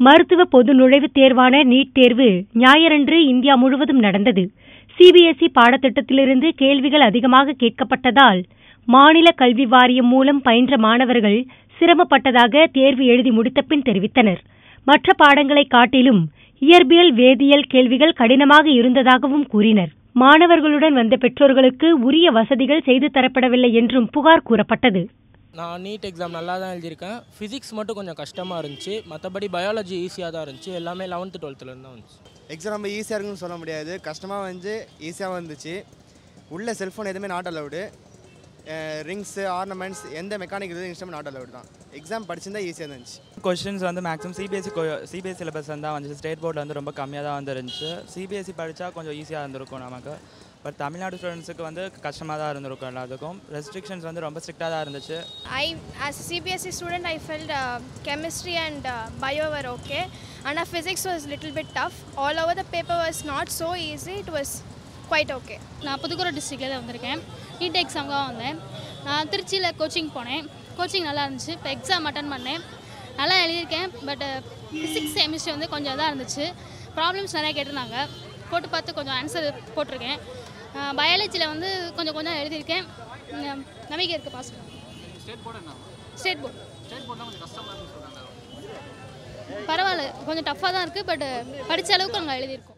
மருத்துவ பொது நுழைவுத் தேர்வான நீட் தேர்வு ஞாயிறன்று இந்தியா முழுவதும் நடந்தது. சிபிஎஸ்இ பாடத்திட்டத்திலிருந்து கேள்விகள் அதிகமாக கேட்கப்பட்டதால் மாநில கல்வி வாரியம் மூலம் பயின்ற மாணவர்கள் சிரமப்பட்டதாக தேர்வு எழுதி முடித்தபின் தெரிவித்தனர். மற்ற பாடங்களை காட்டிலும் இயற்பியல் வேதியியல் கேள்விகள் கடினமாக இருந்ததாகவும் கூறினர். மாணவர்களுடன் வந்த பெற்றோர்களுக்கு உரிய வசதிகள் செய்து தரப்படவில்லை என்றும் புகார் கூறப்பட்டது. நான் நீட் எக்ஸாம் நல்லா தான் எழுதியிருக்கேன். ஃபிசிக்ஸ் மட்டும் கொஞ்சம் கஷ்டமாக இருந்துச்சு. மற்றபடி பயாலஜி ஈஸியாக தான் இருந்துச்சு. எல்லாமே லெவன்த்து டுவெல்த்துலேருந்து தான் வந்துச்சு. எக்ஸாம் ரொம்ப ஈஸியாக இருக்குன்னு சொல்ல முடியாது. கஷ்டமாக வந்து ஈஸியாக வந்துச்சு. உள்ள செல்ஃபோன் எதுவுமே நாட் அலவுடு ரிங்ஸு ஆர்னமெண்ட்ஸ் எந்த மெக்கானிக் இது இன்ஸ்ட்ருமெண்ட் நாட் அலவுடு தான். எக்ஸாம் படிச்சிருந்தா ஈஸியாக இருந்துச்சு. கொஷின்ஸ் வந்து மேக்ஸிமம் சிபிஎஸ்சி சிபிஎஸ்சி சிலபஸ் தான் வந்துச்சு. ஸ்டேட் போர்டில் வந்து ரொம்ப கம்மியாக தான் வந்துருந்துச்சு. சிபிஎஸ்சி படித்தா கொஞ்சம் ஈஸியாக இருந்திருக்கும் நமக்கு. பட் தமிழ்நாடு ஸ்டூடெண்ட்ஸுக்கு வந்து கஷ்டமாக தான் இருந்திருக்கும் எல்லாத்துக்கும். ரெஸ்ட்ரிக்ஷன்ஸ் வந்து ரொம்ப ஸ்ட்ரிக்டாக தான் இருந்துச்சு. I, as a CBSE student, I felt uh, chemistry and uh, bio were okay, and uh, physics was little bit tough. All over the paper was not quite okay. நான் புதுக்கோட்டை டிஸ்ட்ரிக்டில் தான் வந்திருக்கேன். நீட் எக்ஸாமுக்காக வந்தேன். நான் திருச்சியில் கோச்சிங் போனேன். Coaching நல்லா இருந்துச்சு. இப்போ எக்ஸாம் அட்டன் பண்ணேன். நல்லா எழுதியிருக்கேன். பட் ஃபிசிக்ஸ் கெமிஸ்ட்ரி வந்து கொஞ்சம் இதாக இருந்துச்சு. ப்ராப்ளம்ஸ் நிறையா கேட்டிருந்தாங்க. போட்டு பார்த்து கொஞ்சம் ஆன்சர் போட்டிருக்கேன். பயாலஜியில் வந்து கொஞ்சம் கொஞ்சம் எழுதியிருக்கேன். நம்பிக்கை இருக்குது பாஸ் ஸ்டேட் போர்டு பரவாயில்ல. கொஞ்சம் டஃப்பாக தான் இருக்குது பட் படித்த அளவுக்கு நாங்கள் எழுதியிருக்கோம்.